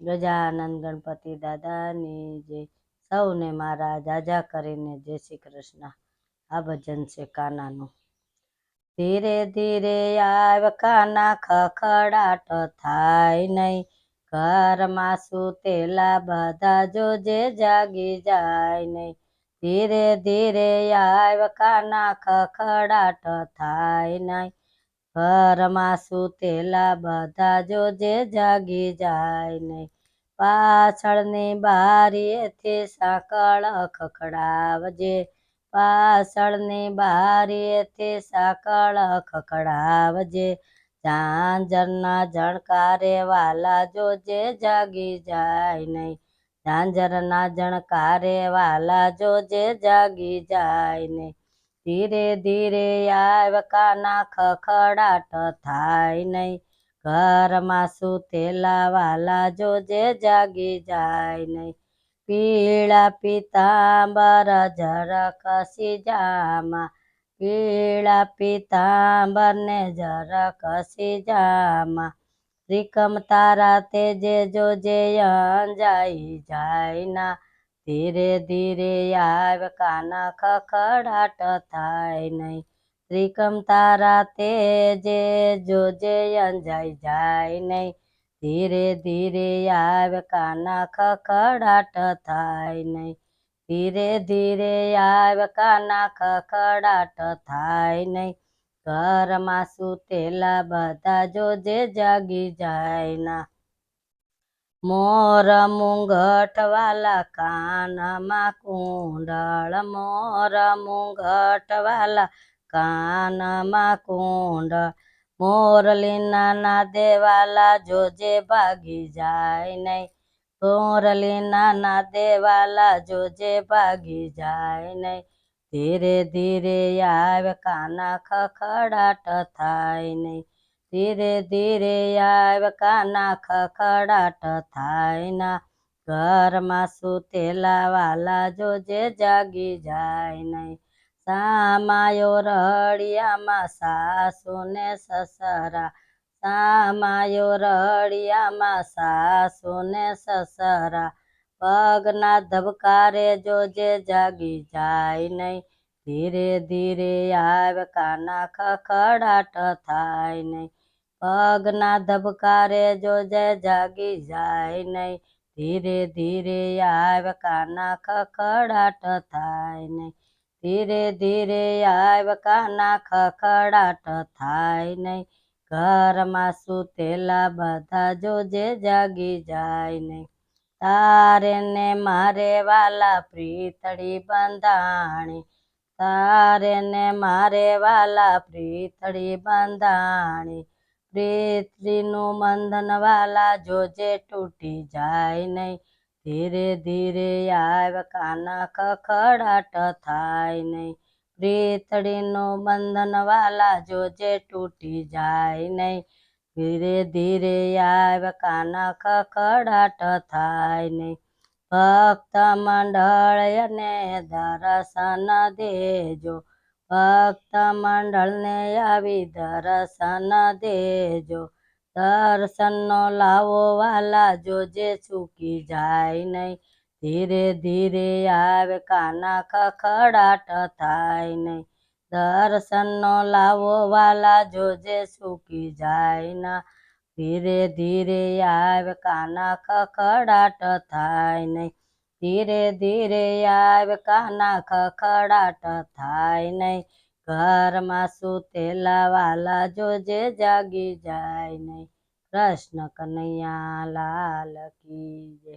ગજાનંદ ગણપતિ દાદાની જય સૌને મારા જાજા કરીને જય શ્રી કૃષ્ણ. આ ભજન છે કાનાનું. ધીરે ધીરે આવ કાના ખખડાટ થાય નહીં. ઘરમાં સુતેલા બધા જોજે જાગી જાય નહીં. ધીરે ધીરે આવ કાના ખખડાટ થાય નહીં. ઘરમાં સુતેલા બધા જોજે જાગી જાય નહીં પાછળની બારીએથી સાંકળ ખખડાવજે. પાછળની બારીએથી સાંકળ ખખડાવજે. ઝાંઝરના જણકારે વાલા જોજે જાગી જાય નહીં ઝાંઝરના જણકારે વાલા જોજે જાગી જાય નહીં ધીરે ધીરે આવ કાના ખખડાટ થાય નહીં. ઘરમાં સુતેલા વાલા જોજે જાગી જાય નહીં. પીળા પિતાંબર ઝરકસી જામા પીળા પિતાંબરને ને ઝરકસી જામાં ત્રિકમ તારા તેજે જોજે અંજાઈ જાય ના. ધીરે ધીરે આવ કાના ખખડાટ થાય નહીં. ત્રિકમ તારા તેજે, જોજે અંજાઈ જાય નહીં. ધીરે ધીરે આવ કાના ખખડાટ થાય નહીં. ધીરે ધીરે આવ કાના ખખડાટ થાય નહીં. ઘરમાં સુતેલા બધા જોજે જાગી જાય ના. મોર મુંગઠ વાલા કાનમાં કુંડળ, મોર મુંગઠ વાલા કાનમાં કુંડળ. મોરલીના નાદે દેવાલા જોજે ભાગી જાય નહીં. મોરલીના નાદે દેવાલા જોજે ભાગી જાય નહીં. ધીરે ધીરે આવ કાના ખખડાટ થાય નહીં. ધીરે ધીરે આવ કાના ખખડાટ થાય ના ઘરમાં સુતેલા વાલા જોજે જાગી જાય નહીં. સામાયો રડિયામાં સાસુ ને સસરા. સામાયો રડિયામાં સાસુ ને સસરા. પગના ધબકારે જોજે જાગી જાય નહીં. ધીરે ધીરે આવ કાના ખખડાટ થાય નહીં. પગના ધબકારે જોજે જાગી જાય નહીં. ધીરે ધીરે આવ કાના ખખડાટ થાય નહીં. ધીરે ધીરે આવ કાના ખખડાટ થાય નહીં. ઘરમાં સુતેલા બધા જોજે જાગી જાય નહીં. તારે ને મારે વાલા પ્રીતળી બંધાણી. તારે ને મારે વાલા પ્રીતળી બંધાણી. પ્રીતળીનું બંધન વાલા જોજે તૂટી જાય નહીં. ધીરે ધીરે આવ કાના કખડાટ થાય નહીં. પ્રીતળીનું બંધન વાલા જોજે તૂટી જાય નહીં. ધીરે ધીરે આવ કાના કખડાટ થાય નહીં. ભક્ત મંડળ અને દર્શન દેજો. ભક્ત મંડળને આવી દર્શન દેજો. દર્શનનો લાવો વાલા જોજે ચૂકી જાય નહીં. ધીરે ધીરે આવે કાના ખખડાટ થાય નહીં. દર્શનનો લાવો વાલા જોજે ચૂકી જાય ના. ધીરે ધીરે આવે કાના ખખડાટ થાય નહીં. ધીરે ધીરે આવે, કાના ખખડાટ થાય નહીં. ઘરમાં સુતેલા વાલા જોજે જાગી જાય નહીં. કૃષ્ણ કનૈયા લાલ કી જય